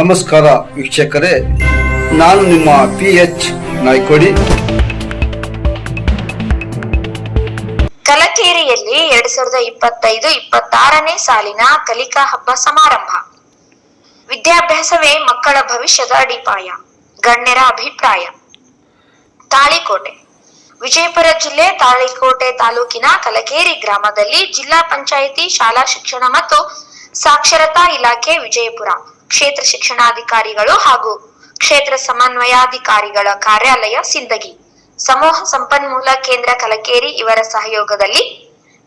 ನಮಸ್ಕಾರ ವೀಕ್ಷಕರೇ, ನಾನು ನಿಮ್ಮ ಪಿ ಎಚ್ ನಾಯ್ಕೋಡಿ. ಕಲಕೇರಿಯಲ್ಲಿ ಎರಡ್ ಸಾವಿರದ ಇಪ್ಪತ್ತೈದು, ಇಪ್ಪತ್ತಾರನೇ ಸಾಲಿನ ಕಲಿಕಾ ಹಬ್ಬ ಸಮಾರಂಭ. ವಿದ್ಯಾಭ್ಯಾಸವೇ ಮಕ್ಕಳ ಭವಿಷ್ಯದ ಅಡಿಪಾಯ, ಗಣ್ಯರ ಅಭಿಪ್ರಾಯ. ತಾಳಿಕೋಟೆ. ವಿಜಯಪುರ ಜಿಲ್ಲೆ ತಾಳಿಕೋಟೆ ತಾಲೂಕಿನ ಕಲಕೇರಿ ಗ್ರಾಮದಲ್ಲಿ ಜಿಲ್ಲಾ ಪಂಚಾಯಿತಿ, ಶಾಲಾ ಶಿಕ್ಷಣ ಮತ್ತು ಸಾಕ್ಷರತಾ ಇಲಾಖೆ ವಿಜಯಪುರ. ಕ್ಷೇತ್ರ ಶಿಕ್ಷಣಾಧಿಕಾರಿಗಳು ಹಾಗೂ ಕ್ಷೇತ್ರ ಸಮನ್ವಯಾಧಿಕಾರಿಗಳ ಕಾರ್ಯಾಲಯ ಸಿಂದಗಿ ಸಮೂಹ ಸಂಪನ್ಮೂಲ ಕೇಂದ್ರ ಕಲಕೇರಿ ಇವರ ಸಹಯೋಗದಲ್ಲಿ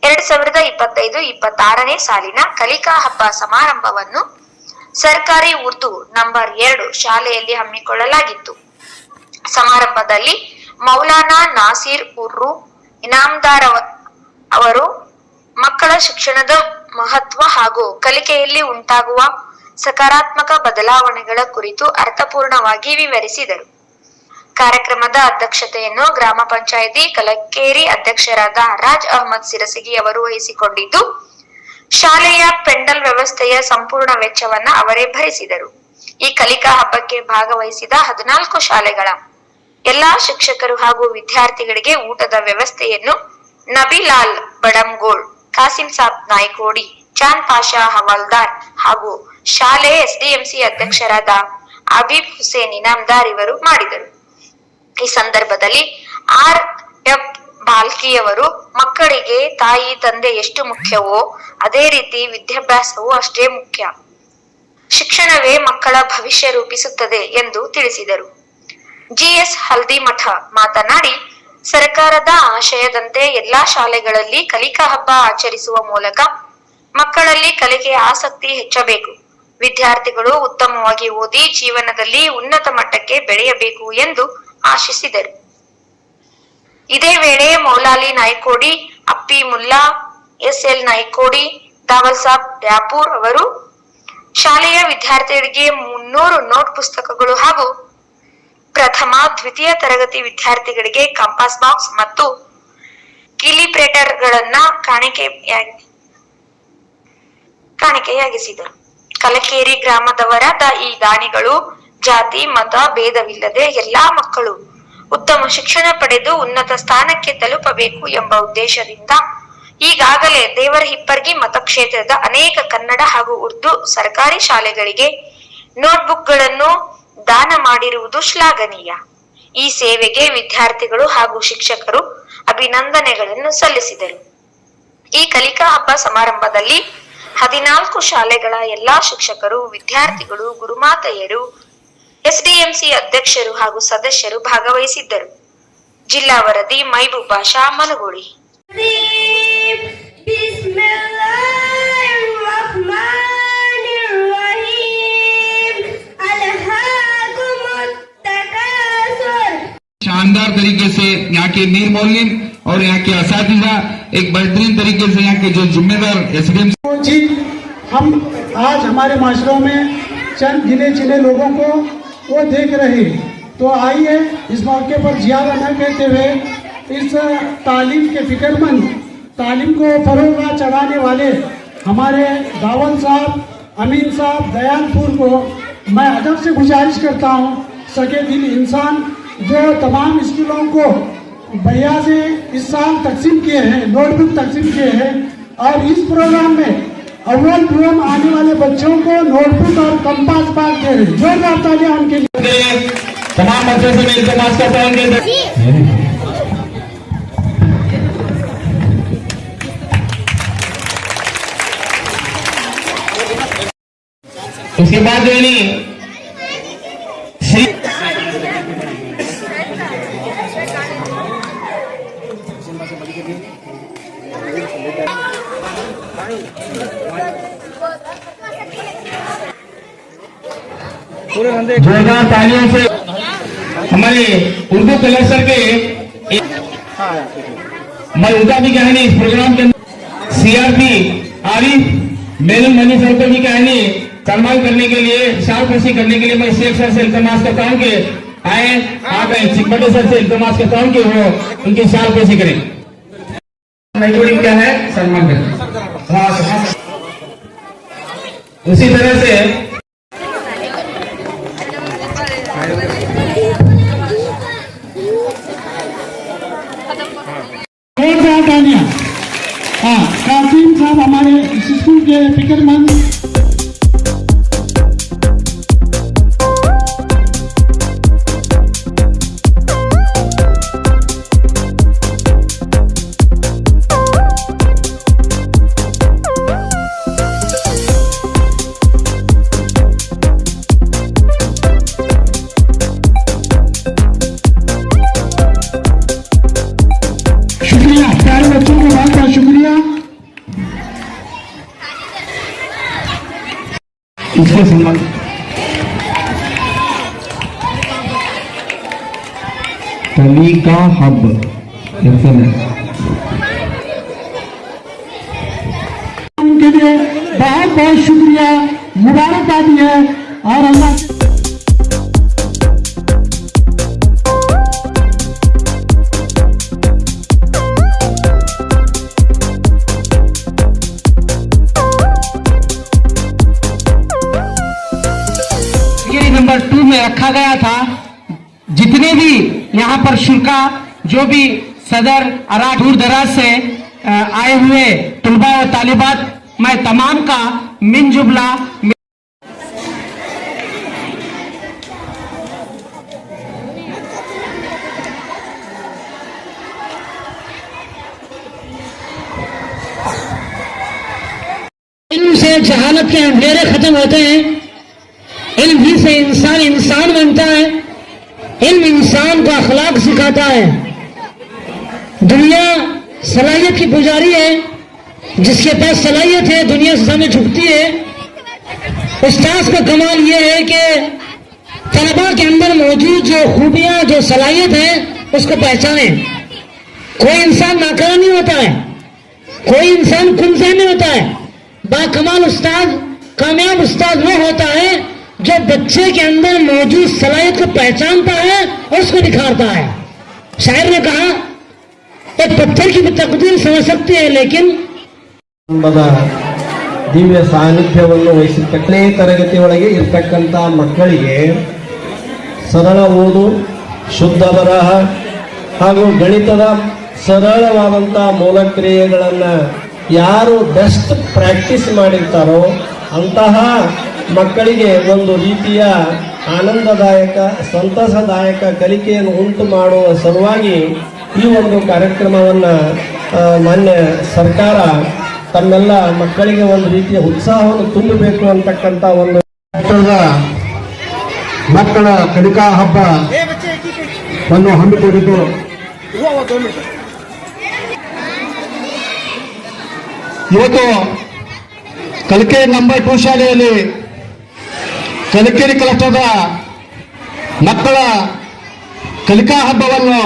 ಎರಡ್ ಸಾವಿರದ ಇಪ್ಪತ್ತೈದು ಇಪ್ಪತ್ತಾರನೇ ಸಾಲಿನ ಕಲಿಕಾ ಹಬ್ಬ ಸಮಾರಂಭವನ್ನು ಸರ್ಕಾರಿ ಉರ್ದು ನಂಬರ್ ಎರಡು ಶಾಲೆಯಲ್ಲಿ ಹಮ್ಮಿಕೊಳ್ಳಲಾಗಿತ್ತು. ಸಮಾರಂಭದಲ್ಲಿ ಮೌಲಾನಾ ನಾಸೀರ್ ಉರ್ರು, ಇನಾಮದಾರ್ ಅವರು ಮಕ್ಕಳ ಶಿಕ್ಷಣದ ಮಹತ್ವ ಹಾಗೂ ಕಲಿಕೆಯಲ್ಲಿ ಉಂಟಾಗುವ ಸಕಾರಾತ್ಮಕ ಬದಲಾವಣೆಗಳ ಕುರಿತು ಅರ್ಥಪೂರ್ಣವಾಗಿ ವಿವರಿಸಿದರು. ಕಾರ್ಯಕ್ರಮದ ಅಧ್ಯಕ್ಷತೆಯನ್ನು ಗ್ರಾಮ ಪಂಚಾಯಿತಿ ಕಲಕೇರಿ ಅಧ್ಯಕ್ಷರಾದ ರಾಜ್ ಅಹಮದ್ ಸಿರಸಗಿ ಅವರು ವಹಿಸಿಕೊಂಡಿದ್ದು, ಶಾಲೆಯ ಪೆಂಡಲ್ ವ್ಯವಸ್ಥೆಯ ಸಂಪೂರ್ಣ ವೆಚ್ಚವನ್ನ ಅವರೇ ಭರಿಸಿದರು. ಈ ಕಲಿಕಾ ಹಬ್ಬಕ್ಕೆ ಭಾಗವಹಿಸಿದ ಹದಿನಾಲ್ಕು ಶಾಲೆಗಳ ಎಲ್ಲಾ ಶಿಕ್ಷಕರು ಹಾಗೂ ವಿದ್ಯಾರ್ಥಿಗಳಿಗೆ ಊಟದ ವ್ಯವಸ್ಥೆಯನ್ನು ನಬಿಲಾಲ್ ಬಡಂಗೋಳ್, ಕಾಸಿಂ ಸಾಬ್ ನಾಯ್ಕೋಡಿ ಚಾಂದ್ ಪಾಷಾ ಹವಾಲ್ದಾರ್ ಹಾಗೂ ಶಾಲೆ ಎಸ್ಡಿಎಂಸಿ ಅಧ್ಯಕ್ಷರಾದ ಅಬೀಬ್ ಹುಸೇನ್ ಇನಾಮ್ದಾರ್ ಇವರು ಮಾಡಿದರು. ಈ ಸಂದರ್ಭದಲ್ಲಿ ಆರ್ ಎಫ್ ಬಾಲ್ಕಿಯವರು ಮಕ್ಕಳಿಗೆ ತಾಯಿ, ತಂದೆ ಎಷ್ಟು ಮುಖ್ಯವೋ ಅದೇ ರೀತಿ ವಿದ್ಯಾಭ್ಯಾಸವೂ ಅಷ್ಟೇ ಮುಖ್ಯ. ಶಿಕ್ಷಣವೇ ಮಕ್ಕಳ ಭವಿಷ್ಯ ರೂಪಿಸುತ್ತದೆ ಎಂದು ತಿಳಿಸಿದರು. ಜಿಎಸ್ ಹಲ್ದಿಮಠ ಮಾತನಾಡಿ, ಸರ್ಕಾರದ ಆಶಯದಂತೆ ಎಲ್ಲಾ ಶಾಲೆಗಳಲ್ಲಿ ಕಲಿಕಾ ಹಬ್ಬ ಆಚರಿಸುವ ಮೂಲಕ ಮಕ್ಕಳಲ್ಲಿ ಕಲಿಕೆಯ ಆಸಕ್ತಿ ಹೆಚ್ಚಬೇಕು. ವಿದ್ಯಾರ್ಥಿಗಳು ಉತ್ತಮವಾಗಿ ಓದಿ ಜೀವನದಲ್ಲಿ ಉನ್ನತ ಮಟ್ಟಕ್ಕೆ ಬೆಳೆಯಬೇಕು ಎಂದು ಆಶಿಸಿದರು. ಇದೇ ವೇಳೆ ಮೌಲಾಲಿ ನಾಯ್ಕೋಡಿ, ಅಪ್ಪಿ ಮುಲ್ಲಾ ಎಸ್ ಎಲ್ ನಾಯ್ಕೋಡಿ, ದಾವಲ್ ಸಾಬ್ ಡ್ಯಾಪೂರ್ ಅವರು ಶಾಲೆಯ ವಿದ್ಯಾರ್ಥಿಗಳಿಗೆ ಮುನ್ನೂರು ನೋಟ್ ಪುಸ್ತಕಗಳು ಹಾಗೂ ಪ್ರಥಮ, ದ್ವಿತೀಯ ತರಗತಿ ವಿದ್ಯಾರ್ಥಿಗಳಿಗೆ ಕಂಪಾಸ್ ಬಾಕ್ಸ್ ಮತ್ತು ಕಿಲಿಪ್ರೇಟರ್ಗಳನ್ನ ಕಾಣಿಕೆಯಾಗಿ, ಕಾಣಿಕೆಯಾಗಿಸಿದರು. ಕಲಕೇರಿ ಗ್ರಾಮದವರಾದ ಈ ದಾನಿಗಳು, ಜಾತಿ, ಮತ, ಭೇದವಿಲ್ಲದೆ ಎಲ್ಲಾ ಮಕ್ಕಳು. ಉತ್ತಮ ಶಿಕ್ಷಣ ಪಡೆದು ಉನ್ನತ ಸ್ಥಾನಕ್ಕೆ ತಲುಪಬೇಕು ಎಂಬ ಉದ್ದೇಶದಿಂದ ಈಗಾಗಲೇ ದೇವರ ಹಿಪ್ಪರ್ಗಿ ಮತಕ್ಷೇತ್ರದ ಅನೇಕ ಕನ್ನಡ ಹಾಗೂ ಉರ್ದು ಸರ್ಕಾರಿ ಶಾಲೆಗಳಿಗೆ ನೋಟ್ಬುಕ್ಗಳನ್ನು ದಾನ ಮಾಡಿರುವುದು ಶ್ಲಾಘನೀಯ. ಈ ಸೇವೆಗೆ ವಿದ್ಯಾರ್ಥಿಗಳು ಹಾಗೂ ಶಿಕ್ಷಕರು ಅಭಿನಂದನೆಗಳನ್ನು ಸಲ್ಲಿಸಿದರು. ಈ ಕಲಿಕಾ ಹಬ್ಬ ಸಮಾರಂಭದಲ್ಲಿ ಹದಿನಾಲ್ಕು ಶಾಲೆಗಳ ಎಲ್ಲಾ ಶಿಕ್ಷಕರು, ವಿದ್ಯಾರ್ಥಿಗಳು, ಗುರುಮಾತೆಯರು, ಎಸ್ಡಿಎಂಸಿ ಅಧ್ಯಕ್ಷರು ಹಾಗೂ ಸದಸ್ಯರು ಭಾಗವಹಿಸಿದ್ದರು. ಜಿಲ್ಲಾ ವರದಿ ಮೈಬೂಬಾ ಶಾ ಮಲಗೋಳಿ शानदार तरीके से यहाँ के मीर मौलिन एक बेहतरीन तरीके से यहाँ के जो जिम्मेदार एसडीएम वो चीज़ हम आज हमारे माशरों में चंद गिने चुने लोगों को वो देख रहे तो आइए इस मौके पर जिया न कहते हुए इस तालीम के फिक्रमंद, तालीम को फरोगा चढ़ाने वाले हमारे दावन साहब, अमीन साहब दयालपुर को मैं अदब से गुजारिश करता हूँ, सके दिल इंसान जो तमाम स्कूलों को भैया से इस साल तकसीम किए हैं नोटबुक तकसीम किए हैं और इस प्रोग्राम में अव्वल प्रथम आने वाले बच्चों को नोटबुक और कंपास बाग दे रहे हैं। जोरदार तालियाँ उनके लिए। तमाम बच्चों से मैं इल्तमास करता हूँ कि उसके बाद जो है नी श्री जोरदार तालियों से हमारे उर्दू कलेक्टर के मौजूदा भी कहानी इस प्रोग्राम के अंदर सीआरपी आरिफ, मेनन मनी सर को भी कहानी सम्मान करने के लिए शारकशी करने के लिए मैं शेख सर से इल्तमास करता हूँ कि आए, आप आए चिकमटे सर से इल्तमास करता हूँ कि वो उनकी शारकशी करें। क्या है? सम्मान करें हाँ। उसी तरह से Piquet, Pickerman. इसके का कलिका हब इंटरनेट उनके लिए बहुत बहुत शुक्रिया मुबारकबादी है और अल्लाह नंबर टू में रखा गया था। जितने भी यहाँ पर शुल्का, जो भी सदर अरा दूर दराज से आए हुए तलबा और तालिबात, मैं तमाम का मिन जुबला से जहालत के अंधेरे खत्म होते ही। से इंसान इंसान बनता है, इल्म इंसान को अखलाक सिखाता है। दुनिया सलाहियत की पुजारी है, जिसके पास सलाहियत है, दुनिया से सामने झुकती है। उस्ताद का कमाल यह है कि तलबा के अंदर मौजूद जो खूबियाँ, जो सलाहियत है, उसको पहचाने। कोई इंसान नाकारा नहीं होता है, कोई इंसान कुंजा नहीं होता है। बाकमाल उस्ताद, कामयाब उस्ताद वो होता है जो बच्चे के अंदर मौजूद सलाहियत को पहचानता है और उसको निखारता है शायर ने कहा एक पत्थर की भी तकदीर समझ सकती है लेकिन ಎಂಬುದ ದಿವ್ಯ ಸಾನ್ನಿಧ್ಯವನ್ನು ವಹಿಸಿರ್ತಕ್ಕನೇ ತರಗತಿಯೊಳಗೆ ಇರ್ತಕ್ಕಂಥ ಮಕ್ಕಳಿಗೆ ಸರಳ ಓದು ಶುದ್ಧ ಬರಹ ಹಾಗೂ ಗಣಿತದ ಸರಳವಾದಂಥ ಮೂಲಕ್ರಿಯೆಗಳನ್ನು ಯಾರು ಬೆಸ್ಟ್ ಪ್ರಾಕ್ಟೀಸ್ ಮಾಡಿರ್ತಾರೋ ಅಂತಹ ಮಕ್ಕಳಿಗೆ ಒಂದು ರೀತಿಯ ಆನಂದದಾಯಕ, ಸಂತಸದಾಯಕ ಕಲಿಕೆಯನ್ನು ಉಂಟು ಮಾಡುವ ಸಲುವಾಗಿ ಈ ಒಂದು ಕಾರ್ಯಕ್ರಮವನ್ನು ಮಾನ್ಯ ಸರ್ಕಾರ ತಮ್ಮೆಲ್ಲ ಮಕ್ಕಳಿಗೆ ಒಂದು ರೀತಿಯ ಉತ್ಸಾಹವನ್ನು ತುಂಬಬೇಕು ಅಂತಕ್ಕಂಥ ಒಂದು ಮಕ್ಕಳ ಕಲಿಕಾ ಹಬ್ಬ ಅನ್ನು ಹಮ್ಮಿಕೊಂಡಿದ್ದು. ಇವತ್ತು ಕಲಿಕೆ ನಂಬರ್ ಟೂ ಶಾಲೆಯಲ್ಲಿ ಕಲಿಕೇರಿ ಕ್ಲಸ್ಟರ್ದ ಮಕ್ಕಳ ಕಲಿಕಾ ಹಬ್ಬವನ್ನು.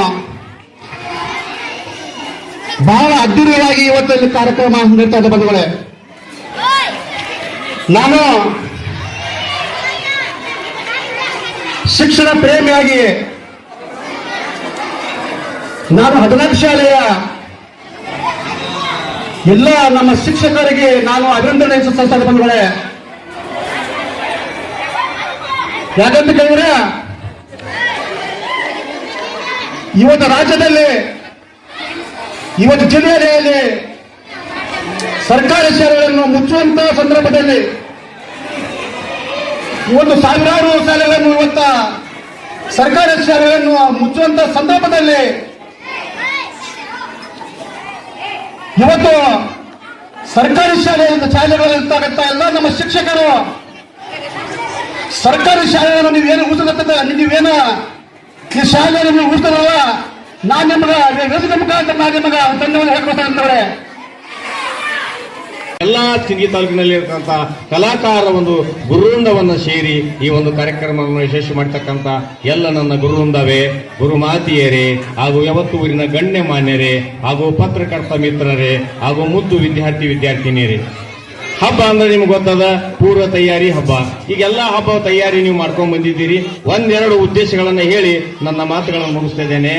ಬಹಳ ಅದ್ದೂರಿಯಾಗಿ ಇವತ್ತು ಕಾರ್ಯಕ್ರಮ ನಡೀತಾ ಇದೆ ಬಂಧುಗಳೇ. ನಾನು ಶಿಕ್ಷಣ ಪ್ರೇಮಿಯಾಗಿ ನಾನು ಹದಿನಾಲ್ಕು ಶಾಲೆಯ ಎಲ್ಲ ನಮ್ಮ ಶಿಕ್ಷಕರಿಗೆ ನಾನು ಅಭಿನಂದನೆ ಸಲ್ಲಿಸ್ತಾ ಬಂಧುಗಳೇ. ಯಾಕಂತ ಕೇಳಿದ್ರೆ, ಇವತ್ತು ರಾಜ್ಯದಲ್ಲಿ, ಇವತ್ತು ಜಿಲ್ಲೆಯಲ್ಲಿ ಸರ್ಕಾರಿ ಶಾಲೆಗಳನ್ನು ಮುಚ್ಚುವಂತ ಸಂದರ್ಭದಲ್ಲಿ ಇವತ್ತು ಸಾವಿರಾರು ಶಾಲೆಗಳನ್ನು ಇವತ್ತ ಸರ್ಕಾರಿ ಶಾಲೆಗಳನ್ನು ಮುಚ್ಚುವಂತ ಸಂದರ್ಭದಲ್ಲಿ ಇವತ್ತು ಸರ್ಕಾರಿ ಶಾಲೆ ಶಾಲೆಗಳಲ್ಲಿ ಎಲ್ಲ ನಮ್ಮ ಶಿಕ್ಷಕರು ಸರ್ಕಾರಿ ಶಾಲೆಯನ್ನು ನೀವೇನು ಉಳಿಸದ ನೀವೇನ ಶಾಲೆಯನ್ನು ನೀವು ಉಳಿಸ್ತಾರಲ್ಲ ನಾನು ನಿಮಗೆ ವೇದಿಕೆ ಮುಖಾಂತರ ನಾನು ನಿಮಗೆ ಧನ್ಯವಾದ ಹೇಳ್ಕೊಡ್ತಾರೆ ಎಲ್ಲ ಸಿಂಗಿ ತಾಲೂಕಿನಲ್ಲಿ ಇರತಕ್ಕಂಥ ಕಲಾಕಾರರ ಒಂದು ಗುರುವೃಂದವನ್ನು ಸೇರಿ ಈ ಒಂದು ಕಾರ್ಯಕ್ರಮವನ್ನು ಯಶಸ್ವಿ ಮಾಡ್ತಕ್ಕಂಥ ಎಲ್ಲ ನನ್ನ ಗುರುವೃಂದವೇ ಗುರುಮಾತಿಯರೇ ಹಾಗೂ ಯಾವತ್ತು ಊರಿನ ಗಣ್ಯ ಮಾನ್ಯರೇ ಹಾಗೂ ಪತ್ರಕರ್ತ ಮಿತ್ರರೇ, ಹಾಗೂ ಮುದ್ದು ವಿದ್ಯಾರ್ಥಿ ವಿದ್ಯಾರ್ಥಿನಿಯರೇ. ಹಬ್ಬ ಅಂದ್ರೆ ನಿಮ್ಗೆ ಗೊತ್ತದ, ಪೂರ್ವ ತಯಾರಿ ಹಬ್ಬ. ಈಗೆಲ್ಲ ಹಬ್ಬ ತಯಾರಿ ನೀವು ಮಾಡ್ಕೊಂಡ್ ಬಂದಿದ್ದೀರಿ. ಒಂದೆರಡು ಉದ್ದೇಶಗಳನ್ನು ಹೇಳಿ ನನ್ನ ಮಾತುಗಳನ್ನು ಮುಗಿಸ್ತಾ ಇದ್ದೇನೆ.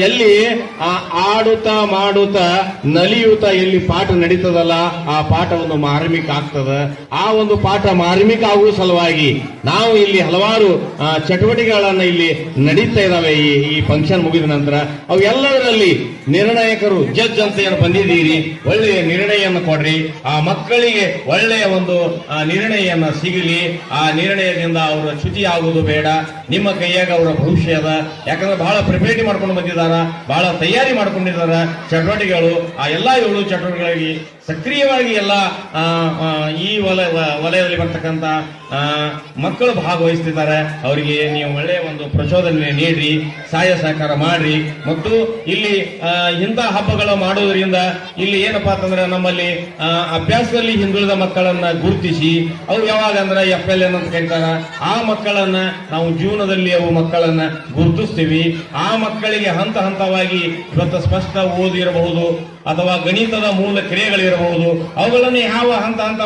ಎಲ್ಲಿ ಆ ಆಡುತ್ತಾ ಮಾಡುತ್ತಾ ನಲಿಯುತ್ತಾ ಎಲ್ಲಿ ಪಾಠ ನಡೀತದಲ್ಲ ಆ ಪಾಠ ಒಂದು ಮಾರ್ಮಿಕ ಆಗ್ತದ. ಆ ಒಂದು ಪಾಠ ಮಾರ್ಮಿಕ ಆಗುವ ಸಲುವಾಗಿ ನಾವು ಇಲ್ಲಿ ಹಲವಾರು ಚಟುವಟಿಕೆಗಳನ್ನ ಇಲ್ಲಿ ನಡೀತಾ ಇದಾವೆ ಈ ಈ ಫಂಕ್ಷನ್ ಮುಗಿದ ನಂತರ. ಅವೆಲ್ಲದರಲ್ಲಿ ನಿರ್ಣಾಯಕರು ಜಡ್ಜ್ ಅಂತ ಏನು ಬಂದಿದ್ದೀರಿ ಒಳ್ಳೆಯ ನಿರ್ಣಯವನ್ನು ಕೊಡ್ರಿ. ಆ ಮಕ್ಕಳಿಗೆ ಒಳ್ಳೆಯ ಒಂದು ಆ, ನಿರ್ಣಯನ್ನ ಸಿಗಲಿ. ಆ ನಿರ್ಣಯದಿಂದ ಅವರ ಶುಚಿ ಆಗುವುದು ಬೇಡ. ನಿಮ್ಮ ಕೈಯಾಗ ಅವರ ಭವಿಷ್ಯದ ಯಾಕಂದ್ರೆ ಬಹಳ ಪ್ರಿಪೇರಿ ಮಾಡ್ಕೊಂಡು ಬಂದಿದ್ದಾರ ಬಹಳ ತಯಾರಿ ಮಾಡ್ಕೊಂಡಿದ್ದಾರೆ. ಚಟುವಟಿಕೆಗಳು ಆ ಎಲ್ಲಾ ಏಳು ಚಟುವಟಿಕೆಗಳಿಗೆ ಸಕ್ರಿಯವಾಗಿ ಎಲ್ಲ ಈ ವಲಯ ವಲಯದಲ್ಲಿ ಬರ್ತಕ್ಕಂಥ ಮಕ್ಕಳು ಭಾಗವಹಿಸ್ತಿದ್ದಾರೆ. ಅವರಿಗೆ ನೀವು ಒಳ್ಳೆಯ ಒಂದು ಪ್ರಚೋದನೆ ನೀಡ್ರಿ, ಸಹಾಯ ಸಹಕಾರ ಮಾಡ್ರಿ. ಮತ್ತು ಇಲ್ಲಿ ಇಂಥ ಹಬ್ಬಗಳು ಮಾಡುವುದರಿಂದ ಇಲ್ಲಿ ಏನಪ್ಪಾ ಅಂತಂದ್ರೆ ನಮ್ಮಲ್ಲಿ ಅಭ್ಯಾಸದಲ್ಲಿ ಹಿಂದುಳಿದ ಮಕ್ಕಳನ್ನ ಗುರುತಿಸಿ, ಅವ್ರು ಯಾವಾಗ ಅಂದ್ರೆ ಎಫ್ ಎಲ್ ಎನ್ ಅಂತ ಕರೀತಾರ ಆ ಮಕ್ಕಳನ್ನ ನಾವು ಜೀವನದಲ್ಲಿ ಅವು ಮಕ್ಕಳನ್ನ ಗುರುತಿಸ್ತೀವಿ. ಆ ಮಕ್ಕಳಿಗೆ ಹಂತ ಹಂತವಾಗಿ ಇವತ್ತು ಸ್ಪಷ್ಟ ಓದಿರಬಹುದು. ಅಥವಾ ಗಣಿತದ ಮೂಲ ಕ್ರಿಯೆಗಳಿರಬಹುದು. ಅವುಗಳನ್ನು ಯಾವ ಹಂತ ಹಂತ